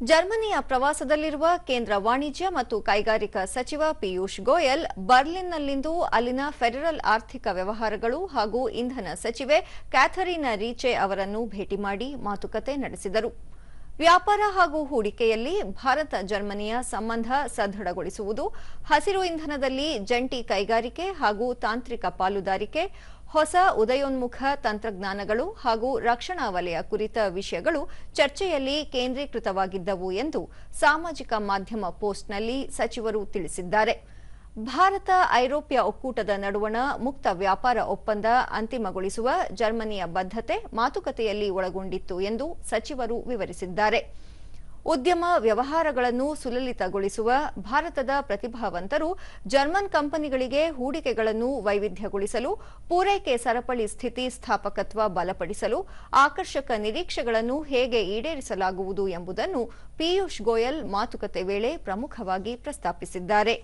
ಜರ್ಮನಿಯ ಪ್ರವಾಸದಲ್ಲಿರುವ ಕೇಂದ್ರ ವಾಣಿಜ್ಯ ಮತ್ತು ಕೈಗಾರಿಕಾ ಸಚಿವ ಪಿಯೂಷ್ ಗೋಯಲ್ ಬರ್ಲಿನ್ನಲ್ಲಿಂದು ಅಲ್ಲಿನ ಫೆಡರಲ್ ಆರ್ಥಿಕ ವ್ಯವಹಾರಗಳು ಹಾಗೂ ಇಂಧನ ಸಚಿವೆ ಕ್ಯಾಥರೀನಾ ರೀಚೆ ಅವರನ್ನು ಭೇಟಿ ಮಾಡಿ ಮಾತುಕತೆ ನಡೆಸಿದರು. ವ್ಯಾಪಾರ ಹಾಗೂ ಹೂಡಿಕೆಯಲ್ಲಿ ಭಾರತ, ಜರ್ಮನಿಯ ಸಂಬಂಧ ಸದೃಢಗೊಳಿಸುವುದು, ಹಸಿರು ಇಂಧನದಲ್ಲಿ ಜಂಟಿ ಕೈಗಾರಿಕೆ ಹಾಗೂ ತಾಂತ್ರಿಕ ಪಾಲುದಾರಿಕೆ, ಹೊಸ ಉದಯೋನ್ಮುಖ ತಂತ್ರಜ್ಞಾನಗಳು ಹಾಗೂ ರಕ್ಷಣಾ ವಲಯ ಕುರಿತ ವಿಷಯಗಳು ಚರ್ಚೆಯಲ್ಲಿ ಕೇಂದ್ರೀಕೃತವಾಗಿದ್ದವು ಎಂದು ಸಾಮಾಜಿಕ ಮಾಧ್ಯಮ ಪೋಸ್ಟ್ನಲ್ಲಿ ಸಚಿವರು ತಿಳಿಸಿದ್ದಾರೆ. ಭಾರತ ಐರೋಪ್ಯ ಒಕ್ಕೂಟದ ನಡುವಣ ಮುಕ್ತ ವ್ಯಾಪಾರ ಒಪ್ಪಂದ ಅಂತಿಮಗೊಳಿಸುವ ಜರ್ಮನಿಯ ಬದ್ಧತೆ ಮಾತುಕತೆಯಲ್ಲಿ ಒಳಗೊಂಡಿತ್ತು ಎಂದು ಸಚಿವರು ವಿವರಿಸಿದ್ದಾರೆ. ಉದ್ಯಮ ವ್ಯವಹಾರಗಳನ್ನು ಸುಲಲಿತಗೊಳಿಸುವ ಭಾರತದ ಪ್ರತಿಭಾವಂತರು ಜರ್ಮನ್ ಕಂಪನಿಗಳಿಗೆ ಹೂಡಿಕೆಗಳನ್ನು ವೈವಿಧ್ಯಗೊಳಿಸಲು, ಪೂರೈಕೆ ಸರಪಳಿ ಸ್ಥಿತಿ ಸ್ಥಾಪಕತ್ವ ಬಲಪಡಿಸಲು, ಆಕರ್ಷಕ ನಿರೀಕ್ಷೆಗಳನ್ನು ಹೇಗೆ ಈಡೇರಿಸಲಾಗುವುದು ಎಂಬುದನ್ನು ಪಿಯೂಷ್ ಗೋಯಲ್ ಮಾತುಕತೆ ವೇಳೆ ಪ್ರಮುಖವಾಗಿ ಪ್ರಸ್ತಾಪಿಸಿದ್ದಾರೆ.